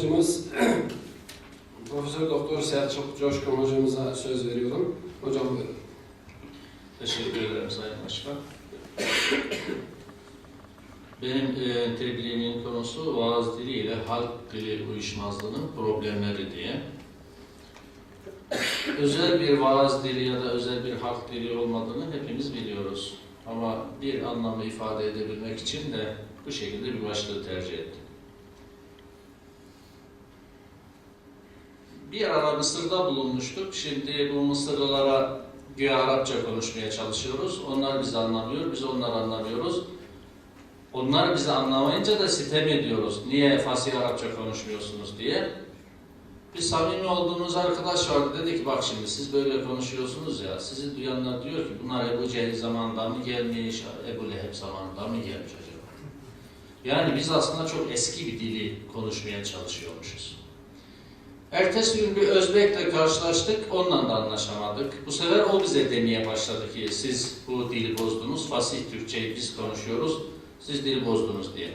Hocamız Profesör Doktor Selçuk Coşkun hocamıza söz veriyorum. Hocam buyurun. Teşekkür ederim Sayın Başkan. Benim e, tebliğimin konusu vaaz dili ile halk dili uyuşmazlığının problemleri diye. Özel bir vaaz dili ya da özel bir halk dili olmadığını hepimiz biliyoruz. Ama bir anlamı ifade edebilmek için de bu şekilde bir başlığı tercih ettim. Bir ara Mısır'da bulunmuştuk. Şimdi bu Mısırlılara güya Arapça konuşmaya çalışıyoruz. Onlar bizi anlamıyor, biz onları anlamıyoruz. Onlar bizi anlamayınca da sitem ediyoruz. Niye fasih Arapça konuşmuyorsunuz diye. Bir samimi olduğumuz arkadaş vardı. Dedi ki bak şimdi siz böyle konuşuyorsunuz ya. Sizi duyanlar diyor ki bunlar Ebu Cehil zamanında mı gelmiş, Ebu Leheb zamanında mı gelmiş acaba? Yani biz aslında çok eski bir dili konuşmaya çalışıyormuşuz. Ertesi gün bir Özbek'le karşılaştık, onunla da anlaşamadık. Bu sefer o bize demeye başladı ki siz bu dili bozdunuz, fasih Türkçeyi biz konuşuyoruz, siz dili bozdunuz diye.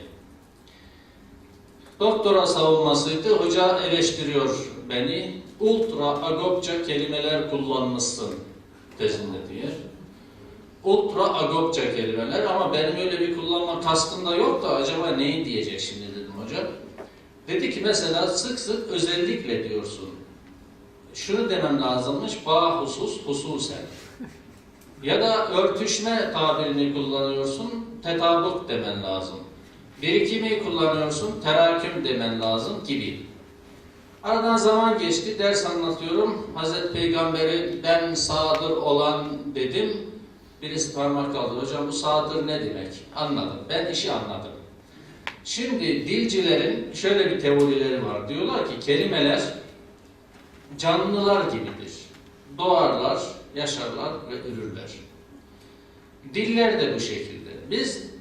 Doktora savunmasıydı, hoca eleştiriyor beni. Ultra agopça kelimeler kullanmışsın tezinde diye. Ultra agopça kelimeler ama benim öyle bir kullanma kastım da yok da acaba neyi diyecek şimdi dedim hocam. Dedi ki mesela sık sık özellikle diyorsun. Şunu demem lazımmış, bağ husus, hususen. Ya da örtüşme tabirini kullanıyorsun, tetabuk demen lazım. Birikimi kullanıyorsun, teraküm demen lazım gibi. Aradan zaman geçti, ders anlatıyorum. Hazreti Peygamber'e ben sağdır olan dedim. Birisi parmak kaldı. Hocam bu sağdır ne demek? Anladım. Ben işi anladım. Şimdi dilcilerin şöyle bir teorileri var. Diyorlar ki kelimeler canlılar gibidir. Doğarlar, yaşarlar ve ürürler. Diller de bu şekilde. Biz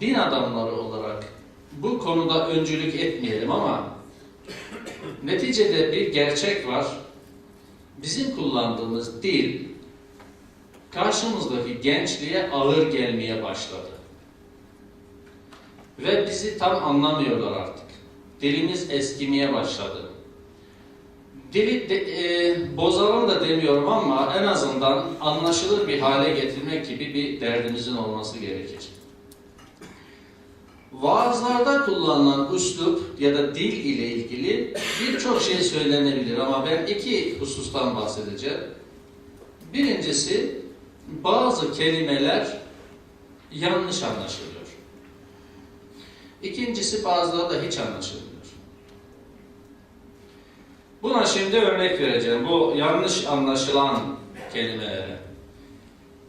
din adamları olarak bu konuda öncülük etmeyelim ama neticede bir gerçek var. Bizim kullandığımız dil karşımızdaki gençliğe ağır gelmeye başladı. Ve bizi tam anlamıyorlar artık. Dilimiz eskimeye başladı. Dili de, e, bozalım da demiyorum ama en azından anlaşılır bir hale getirmek gibi bir derdimizin olması gerekir. Vaazlarda kullanılan üslup ya da dil ile ilgili birçok şey söylenebilir ama ben iki husustan bahsedeceğim. Birincisi bazı kelimeler yanlış anlaşılıyor. İkincisi bazıları da hiç anlaşılmıyor. Buna şimdi örnek vereceğim. Bu yanlış anlaşılan kelimelere.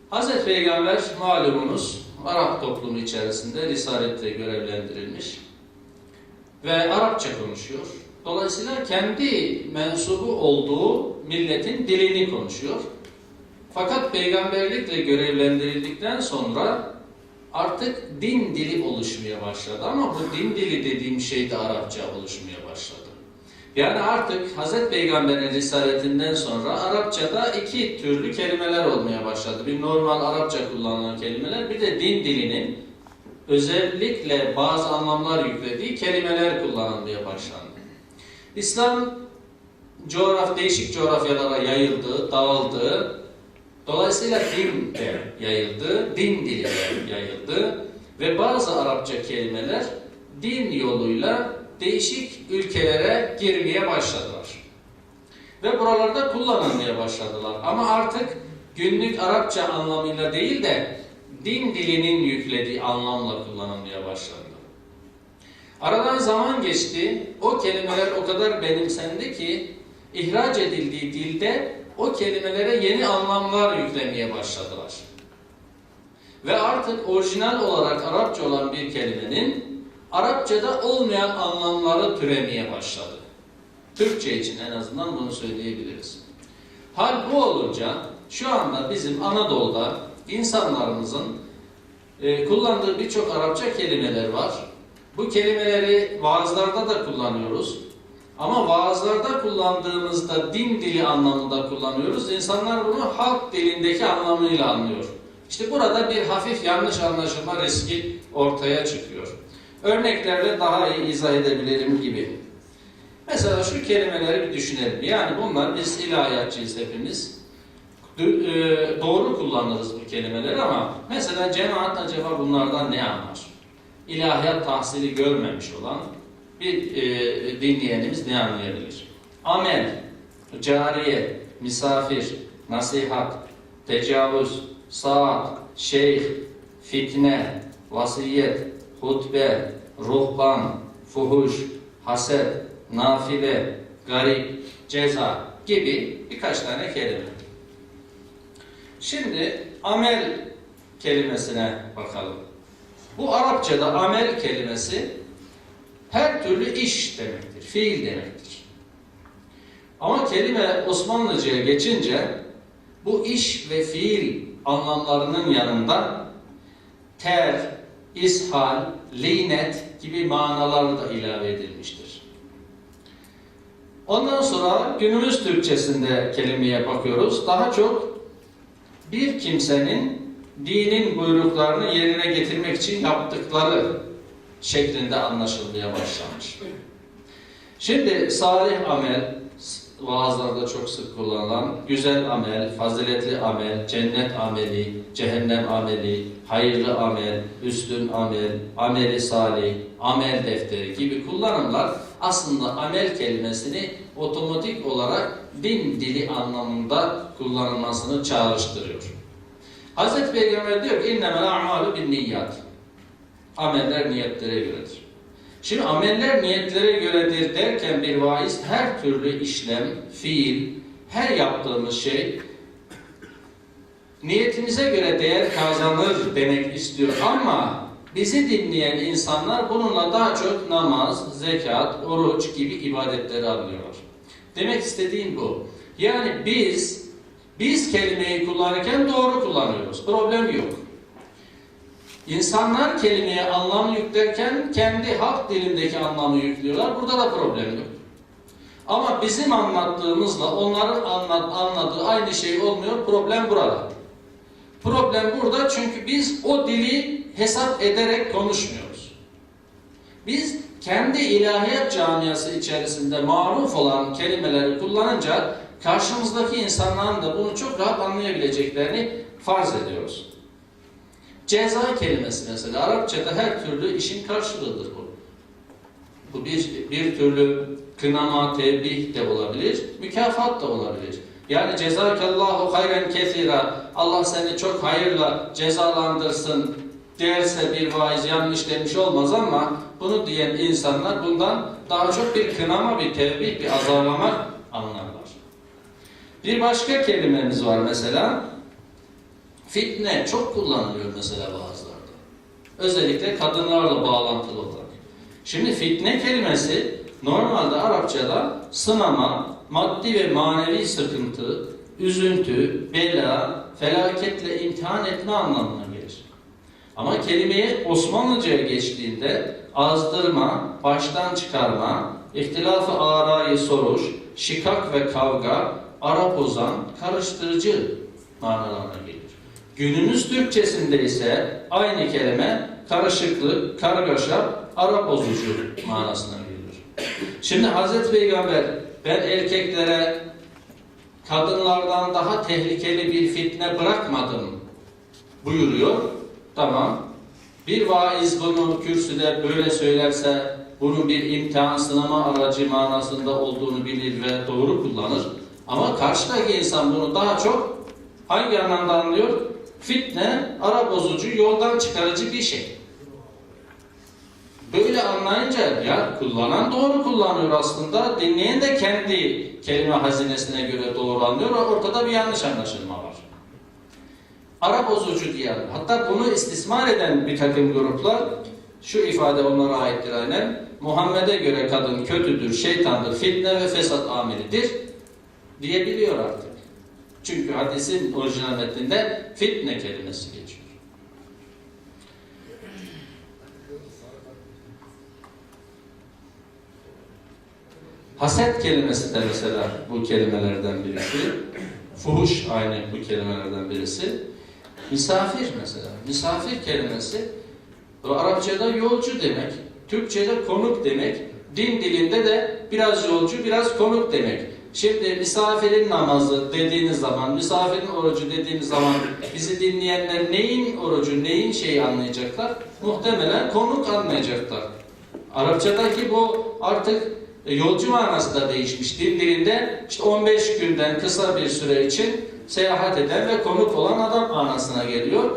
Hazreti Peygamber malumunuz Arap toplumu içerisinde Risaletle görevlendirilmiş ve Arapça konuşuyor. Dolayısıyla kendi mensubu olduğu milletin dilini konuşuyor. Fakat peygamberlikle görevlendirildikten sonra artık din dili oluşmaya başladı ama bu din dili dediğim şey de Arapça oluşmaya başladı. Yani artık Hz. Peygamber'in risaletinden sonra Arapçada iki türlü kelimeler olmaya başladı. Bir normal Arapça kullanılan kelimeler, bir de din dilinin özellikle bazı anlamlar yüklediği kelimeler kullanılmaya başlandı. İslam coğraf, değişik coğrafyalara yayıldı, dağıldı. Dolayısıyla din de yayıldı, din dili de yayıldı ve bazı Arapça kelimeler din yoluyla değişik ülkelere girmeye başladılar. Ve buralarda kullanılmaya başladılar. Ama artık günlük Arapça anlamıyla değil de din dilinin yüklediği anlamla kullanılmaya başlandı. Aradan zaman geçti, o kelimeler o kadar benimsendi ki ihraç edildiği dilde o kelimelere yeni anlamlar yüklemeye başladılar. Ve artık orijinal olarak Arapça olan bir kelimenin Arapçada olmayan anlamları türemeye başladı. Türkçe için en azından bunu söyleyebiliriz. Hal bu olunca şu anda bizim Anadolu'da insanlarımızın e, kullandığı birçok Arapça kelimeler var. Bu kelimeleri vaazlarda da kullanıyoruz. Ama vaazlarda kullandığımızda din dili anlamında kullanıyoruz. İnsanlar bunu halk dilindeki anlamıyla anlıyor. İşte burada bir hafif yanlış anlaşılma riski ortaya çıkıyor. Örneklerle daha iyi izah edebilirim gibi. Mesela şu kelimeleri bir düşünelim. Yani bunlar biz ilahiyatçıyız hepimiz. E, Doğru kullanırız bu kelimeleri ama mesela cemaat acaba bunlardan ne anlar? İlahiyat tahsili görmemiş olan bir e, dinleyenimiz ne anlayabilir? Amel, cariye, misafir, nasihat, tecavüz, saat, şeyh, fitne, vasiyet, hutbe, ruhban, fuhuş, haset, nafile, garip, ceza gibi birkaç tane kelime. Şimdi amel kelimesine bakalım. Bu Arapçada amel kelimesi her türlü iş demektir, fiil demektir. Ama kelime Osmanlıca'ya geçince bu iş ve fiil anlamlarının yanında ter, ishal, linet gibi manalar da ilave edilmiştir. Ondan sonra günümüz Türkçesinde kelimeye bakıyoruz. Daha çok bir kimsenin dinin buyruklarını yerine getirmek için yaptıkları şeklinde anlaşılmaya başlamış. Şimdi salih amel, vaazlarda çok sık kullanılan güzel amel, faziletli amel, cennet ameli, cehennem ameli, hayırlı amel, üstün amel, ameli salih, amel defteri gibi kullanımlar aslında amel kelimesini otomatik olarak din dili anlamında kullanılmasını çağrıştırıyor. Hazreti Peygamber diyor ki innemel a'malu bin. Ameller niyetlere göredir. Şimdi ameller niyetlere göredir derken bir vaiz her türlü işlem, fiil, her yaptığımız şey niyetimize göre değer kazanır demek istiyor ama bizi dinleyen insanlar bununla daha çok namaz, zekat, oruç gibi ibadetleri anlıyorlar. Demek istediğim bu. Yani biz biz kelimeyi kullanırken doğru kullanıyoruz. Problem yok. İnsanlar kelimeye anlam yüklerken kendi halk dilindeki anlamı yüklüyorlar. Burada da problem yok. Ama bizim anlattığımızla onların anlat, anladığı aynı şey olmuyor. Problem burada. Problem burada çünkü biz o dili hesap ederek konuşmuyoruz. Biz kendi ilahiyat camiası içerisinde maruf olan kelimeleri kullanınca karşımızdaki insanların da bunu çok rahat anlayabileceklerini farz ediyoruz. Ceza kelimesi mesela Arapçada her türlü işin karşılığıdır bu. Bu bir, bir türlü kınama, tebih de olabilir, mükafat da olabilir. Yani cezakallahu hayren kesira Allah seni çok hayırla cezalandırsın derse bir vaiz yanlış demiş olmaz ama bunu diyen insanlar bundan daha çok bir kınama, bir tevbih, bir azarlama anlarlar. Bir başka kelimemiz var mesela. Fitne çok kullanılıyor mesela bazılarda. Özellikle kadınlarla bağlantılı olarak. Şimdi fitne kelimesi normalde Arapçada sınama, maddi ve manevi sıkıntı, üzüntü, bela, felaketle imtihan etme anlamına gelir. Ama kelimeye Osmanlıca'ya geçtiğinde azdırma, baştan çıkarma, ihtilafı arayı soruş, şikak ve kavga, ara bozan, karıştırıcı manalarına gelir. Günümüz Türkçesinde ise aynı kelime karışıklık, kargaşa, ara bozucu manasına gelir. Şimdi Hazreti Peygamber ben erkeklere kadınlardan daha tehlikeli bir fitne bırakmadım buyuruyor. Tamam. Bir vaiz bunu kürsüde böyle söylerse bunun bir imtihan sınama aracı manasında olduğunu bilir ve doğru kullanır. Ama karşıdaki insan bunu daha çok hangi anlamda anlıyor? Fitne, ara bozucu, yoldan çıkarıcı bir şey. Böyle anlayınca ya kullanan doğru kullanıyor aslında. Dinleyen de kendi kelime hazinesine göre doğru anlıyor. Ortada bir yanlış anlaşılma var. Ara bozucu diyen, hatta bunu istismar eden bir takım gruplar şu ifade onlara aittir aynen. Muhammed'e göre kadın kötüdür, şeytandır, fitne ve fesat amelidir diyebiliyor artık. Çünkü hadisin orijinal metninde fitne kelimesi geçiyor. Haset kelimesi de mesela bu kelimelerden birisi. Fuhuş aynı bu kelimelerden birisi. Misafir mesela. Misafir kelimesi Arapçada yolcu demek. Türkçe'de konuk demek. Din dilinde de biraz yolcu, biraz konuk demek. Şimdi misafirin namazı dediğiniz zaman, misafirin orucu dediğiniz zaman bizi dinleyenler neyin orucu, neyin şeyi anlayacaklar? Muhtemelen konuk anlayacaklar. Arapçadaki bu artık yolcu manası da değişmiş. Din dilinde işte 15 günden kısa bir süre için seyahat eden ve konuk olan adam manasına geliyor.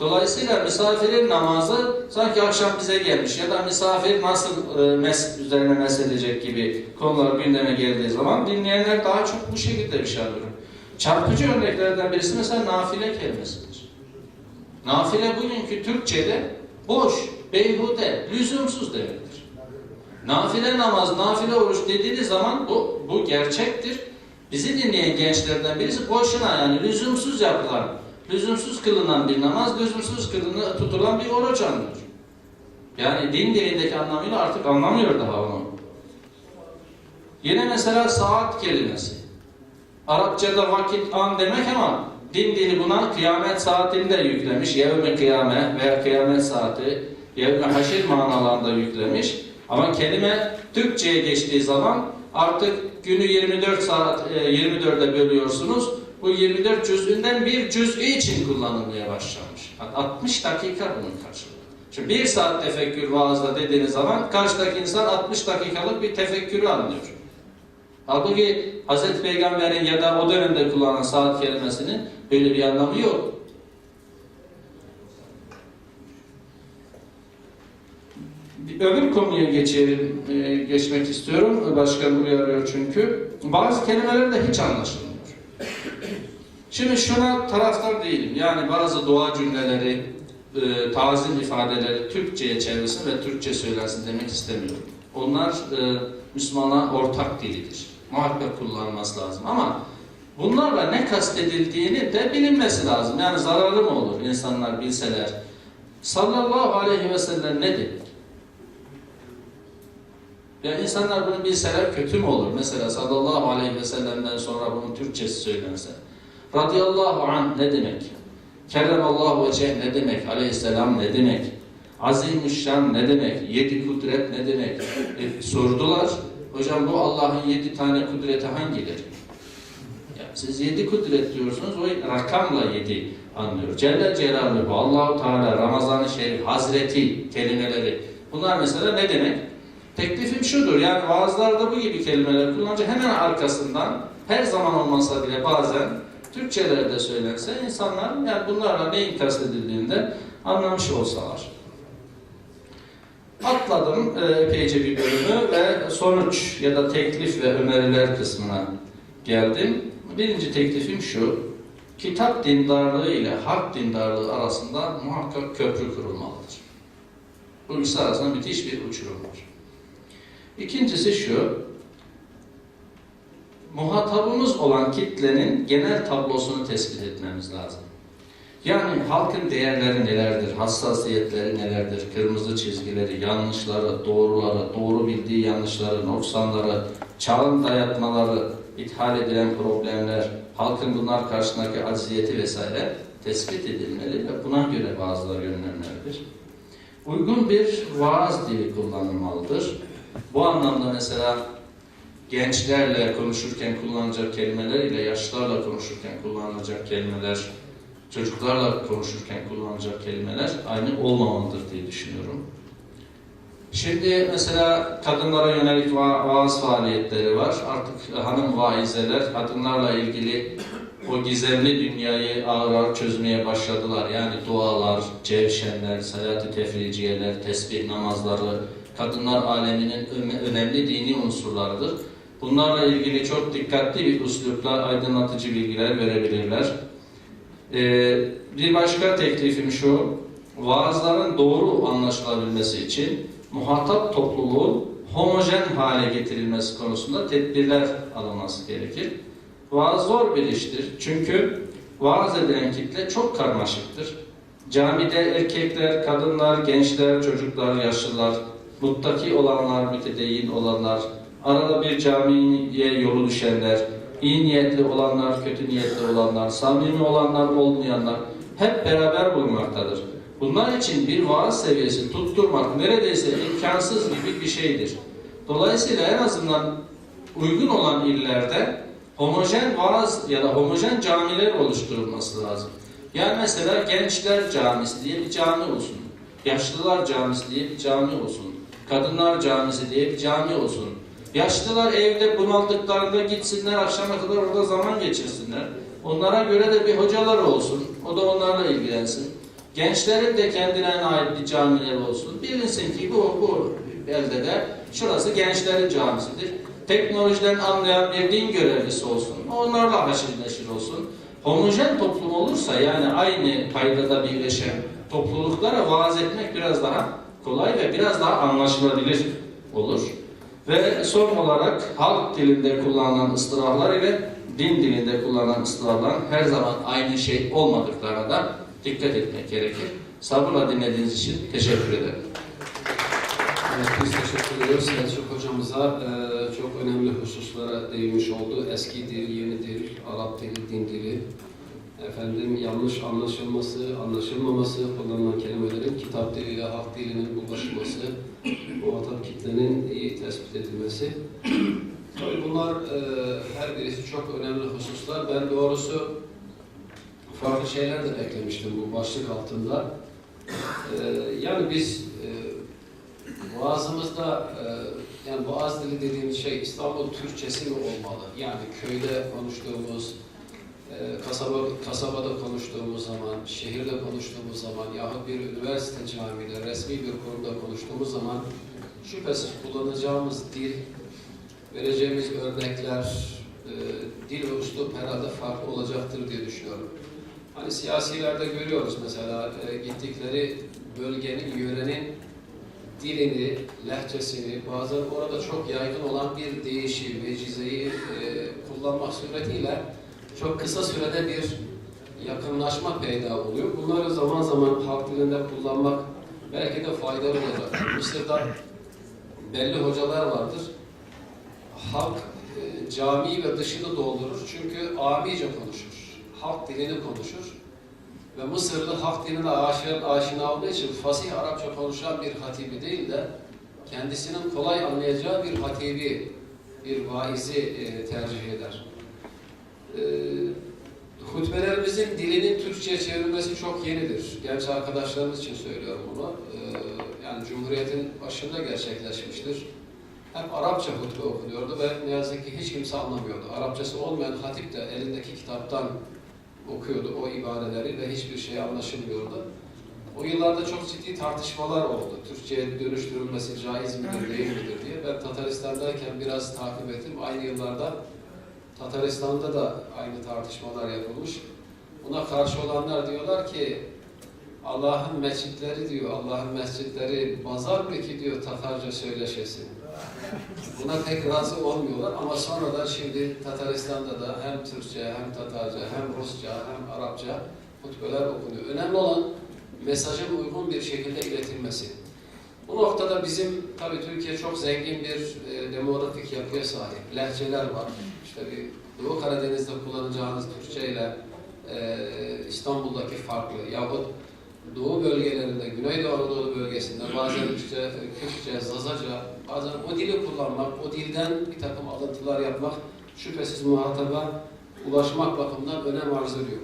Dolayısıyla misafirin namazı sanki akşam bize gelmiş ya da misafir nasıl e, mes üzerine mesedecek gibi konular gündeme geldiği zaman dinleyenler daha çok bu şekilde bir şey alıyor. Çarpıcı örneklerden birisi mesela nafile kelimesidir. Nafile bugünkü Türkçe'de boş, beyhude, lüzumsuz demektir. Nafile namaz, nafile oruç dediğiniz zaman bu, bu gerçektir. Bizi dinleyen gençlerden birisi boşuna yani lüzumsuz yapılan, lüzumsuz kılınan bir namaz, lüzumsuz kılınan, tutulan bir oruç anlıyor. Yani din dilindeki anlamıyla artık anlamıyor daha onu. Yine mesela saat kelimesi. Arapçada vakit an demek ama din dili buna kıyamet saatini de yüklemiş. Yevmi kıyame veya kıyamet saati, yevmi haşir manalarında yüklemiş. Ama kelime Türkçe'ye geçtiği zaman artık günü 24 saat e, 24'e bölüyorsunuz. Bu 24 cüzünden bir cüz'ü için kullanılmaya başlamış. 60 dakika bunun karşılığı. Şimdi bir saat tefekkür vaazda dediğiniz zaman karşıdaki insan 60 dakikalık bir tefekkürü anlıyor. Halbuki Hz. Peygamber'in ya da o dönemde kullanılan saat kelimesinin böyle bir anlamı yok. Bir öbür konuya geçelim, e, geçmek istiyorum. Başkan uyarıyor çünkü. Bazı kelimeler de hiç anlaşılmıyor. Şimdi şuna taraftar değilim. Yani bazı dua cümleleri, e, tazim ifadeleri Türkçe'ye çevirsin ve Türkçe söylensin demek istemiyorum. Onlar e, Müslümana ortak dilidir. Muhakkak kullanılması lazım ama bunlarla ne kastedildiğini de bilinmesi lazım. Yani zararlı mı olur insanlar bilseler? Sallallahu aleyhi ve sellem ne dedi? Ya insanlar bunu bilseler kötü mü olur? Mesela sallallahu aleyhi ve sellem'den sonra bunun Türkçesi söylense. Radiyallahu anh ne demek? Kerremallahu veceh ne demek? Aleyhisselam ne demek? Azimüşşan ne demek? Yedi kudret ne demek? E, sordular. Hocam bu Allah'ın yedi tane kudreti hangileri? Ya siz yedi kudret diyorsunuz, o rakamla yedi anlıyor. Celle Celaluhu, Allahu Teala, Ramazan-ı Şerif, Hazreti kelimeleri. Bunlar mesela ne demek? Teklifim şudur, yani vaazlarda bu gibi kelimeler kullanınca hemen arkasından her zaman olmasa bile bazen Türkçelerde söylense insanlar yani bunlarla neyin kastedildiğinde anlamış olsalar. Atladım epeyce bir bölümü ve sonuç ya da teklif ve öneriler kısmına geldim. Birinci teklifim şu, kitap dindarlığı ile hak dindarlığı arasında muhakkak köprü kurulmalıdır. Bu ikisi arasında müthiş bir uçurum var. İkincisi şu, muhatabımız olan kitlenin genel tablosunu tespit etmemiz lazım. Yani halkın değerleri nelerdir, hassasiyetleri nelerdir, kırmızı çizgileri, yanlışları, doğruları, doğru bildiği yanlışları, noksanları, çağın dayatmaları, ithal edilen problemler, halkın bunlar karşısındaki acziyeti vesaire tespit edilmeli ve buna göre vaazlar yönlenmelidir. Uygun bir vaaz dili kullanılmalıdır. Bu anlamda mesela gençlerle konuşurken kullanılacak kelimeler ile yaşlılarla konuşurken kullanılacak kelimeler, çocuklarla konuşurken kullanılacak kelimeler aynı olmamalıdır diye düşünüyorum. Şimdi mesela kadınlara yönelik va- vaaz faaliyetleri var. Artık hanım vaizeler kadınlarla ilgili o gizemli dünyayı ağır ağır çözmeye başladılar. Yani dualar, cevşenler, salat-ı tefriciyeler, tesbih namazları, kadınlar aleminin öne- önemli dini unsurlarıdır. Bunlarla ilgili çok dikkatli bir üslupla aydınlatıcı bilgiler verebilirler. Ee, bir başka teklifim şu, vaazların doğru anlaşılabilmesi için muhatap topluluğun homojen hale getirilmesi konusunda tedbirler alınması gerekir. Vaaz zor bir iştir. Çünkü vaaz edilen kitle çok karmaşıktır. Camide erkekler, kadınlar, gençler, çocuklar, yaşlılar, muttaki olanlar, mütedeyyin olanlar, arada bir camiye yolu düşenler, iyi niyetli olanlar, kötü niyetli olanlar, samimi olanlar, olmayanlar hep beraber bulunmaktadır. Bunlar için bir vaaz seviyesi tutturmak neredeyse imkansız gibi bir şeydir. Dolayısıyla en azından uygun olan illerde homojen vaaz ya da homojen camiler oluşturulması lazım. Yani mesela Gençler Camisi diye bir cami olsun. Yaşlılar Camisi diye bir cami olsun. Kadınlar Camisi diye bir cami olsun. Yaşlılar evde bunaldıklarında gitsinler akşama kadar orada zaman geçirsinler. Onlara göre de bir hocalar olsun. O da onlarla ilgilensin. Gençlerin de kendine ait bir camiler olsun. Bilinsin ki bu, bu beldede şurası gençlerin camisidir. Teknolojiden anlayan bir din görevlisi olsun. Onlarla haşır neşir olsun. Homojen toplum olursa yani aynı paydada birleşen topluluklara vaaz etmek biraz daha kolay ve biraz daha anlaşılabilir olur. Ve son olarak halk dilinde kullanılan ıstılahlar ile din dilinde kullanılan ıstılahlar her zaman aynı şey olmadıklarına da dikkat etmek gerekir. Sabırla dinlediğiniz için teşekkür ederim. Evet, biz teşekkür ediyoruz Selçuk hocamıza. e, çok önemli hususlara değinmiş oldu. Eski dil, yeni dil, Arap dili, din dili. Efendim yanlış anlaşılması, anlaşılmaması, kullanılan kelimelerin kitap diliyle halk dilinin buluşması, muhatap kitlenin iyi tespit edilmesi. Tabii bunlar e, her birisi çok önemli hususlar. Ben doğrusu farklı şeyler de beklemiştim bu başlık altında. E, yani biz e, Boğazımızda e, yani Boğaz dili dediğimiz şey İstanbul Türkçesi mi olmalı? Yani köyde konuştuğumuz, kasaba kasabada konuştuğumuz zaman, şehirde konuştuğumuz zaman yahut bir üniversite camide, resmi bir kurumda konuştuğumuz zaman şüphesiz kullanacağımız dil, vereceğimiz örnekler, e, dil ve üslup herhalde farklı olacaktır diye düşünüyorum. Hani siyasilerde görüyoruz mesela e, gittikleri bölgenin, yörenin dilini, lehçesini, bazen orada çok yaygın olan bir deyişi, vecizeyi e, kullanmak suretiyle çok kısa sürede bir yakınlaşma peyda oluyor. Bunları zaman zaman halk dilinde kullanmak belki de faydalı olacak. Mısır'da belli hocalar vardır. Halk e, camiyi ve dışını doldurur çünkü amice konuşur. Halk dilini konuşur. Ve Mısırlı halk diline aşina, aşina olduğu için fasih Arapça konuşan bir hatibi değil de kendisinin kolay anlayacağı bir hatibi, bir vaizi e, tercih eder. E, hutbelerimizin dilinin Türkçe'ye çevrilmesi çok yenidir. Genç arkadaşlarımız için söylüyorum bunu. E, yani Cumhuriyet'in başında gerçekleşmiştir. Hep Arapça hutbe okunuyordu ve ne yazık ki hiç kimse anlamıyordu. Arapçası olmayan hatip de elindeki kitaptan okuyordu o ibareleri ve hiçbir şey anlaşılmıyordu. O yıllarda çok ciddi tartışmalar oldu. Türkçe'ye dönüştürülmesi caiz midir, değil midir diye. Ben Tataristan'dayken biraz takip ettim. Aynı yıllarda Tataristan'da da aynı tartışmalar yapılmış. Buna karşı olanlar diyorlar ki Allah'ın mescitleri diyor, Allah'ın mescitleri pazar mı ki diyor Tatarca söyleşesi. Buna pek razı olmuyorlar ama sonradan şimdi Tataristan'da da hem Türkçe, hem Tatarca, hem Rusça, hem Arapça hutbeler okunuyor. Önemli olan mesajın uygun bir şekilde iletilmesi. Bu noktada bizim, tabii Türkiye çok zengin bir e, demografik yapıya sahip. Lehçeler var. İşte bir Doğu Karadeniz'de kullanacağınız Türkçe ile e, İstanbul'daki farklı yahut Doğu bölgelerinde, Güneydoğu Anadolu bölgesinde bazen Türkçe, Kürtçe, Zazaca, bazen o dili kullanmak, o dilden bir takım alıntılar yapmak şüphesiz muhataba ulaşmak bakımından önem arz ediyor.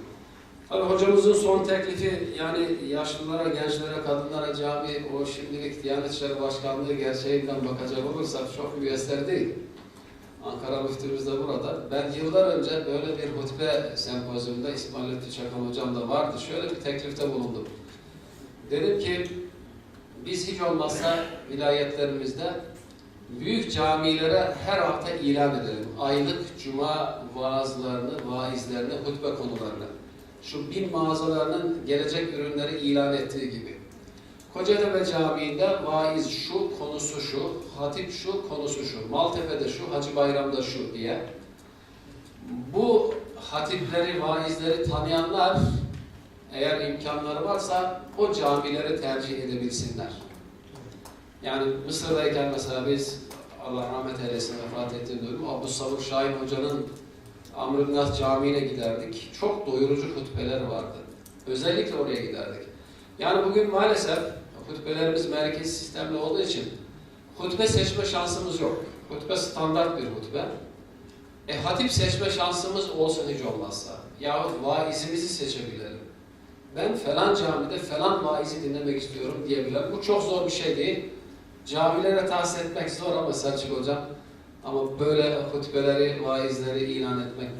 Tabii hocamızın son teklifi yani yaşlılara, gençlere, kadınlara cami o şimdilik Diyanet İşleri Başkanlığı gerçeğinden bakacak olursak çok müyesser değil. Ankara müftümüz de burada. Ben yıllar önce böyle bir hutbe sempozyumunda İsmail Lütfü Çakan hocam da vardı. Şöyle bir teklifte bulundum. Dedim ki biz hiç olmazsa vilayetlerimizde büyük camilere her hafta ilan edelim. Aylık cuma vaazlarını, vaizlerini, hutbe konularını. Şu bin mağazalarının gelecek ürünleri ilan ettiği gibi. Kocatepe Camii'nde vaiz şu, konusu şu, hatip şu, konusu şu, Maltepe'de şu, Hacı Bayram'da şu diye. Bu hatipleri, vaizleri tanıyanlar eğer imkanları varsa o camileri tercih edebilsinler. Yani Mısır'dayken mesela biz Allah rahmet eylesin vefat ettiği durum Abu Sabur Şahin Hoca'nın Amr bin As Camii'ne giderdik. Çok doyurucu hutbeler vardı. Özellikle oraya giderdik. Yani bugün maalesef hutbelerimiz merkezi sistemli olduğu için hutbe seçme şansımız yok. Hutbe standart bir hutbe. E hatip seçme şansımız olsa hiç olmazsa. Yahut vaizimizi seçebilelim. Ben falan camide falan vaizi dinlemek istiyorum diyebilirim. Bu çok zor bir şey değil. Camilere tahsis etmek zor ama Selçuk Hocam. Ama böyle hutbeleri, vaizleri ilan etmek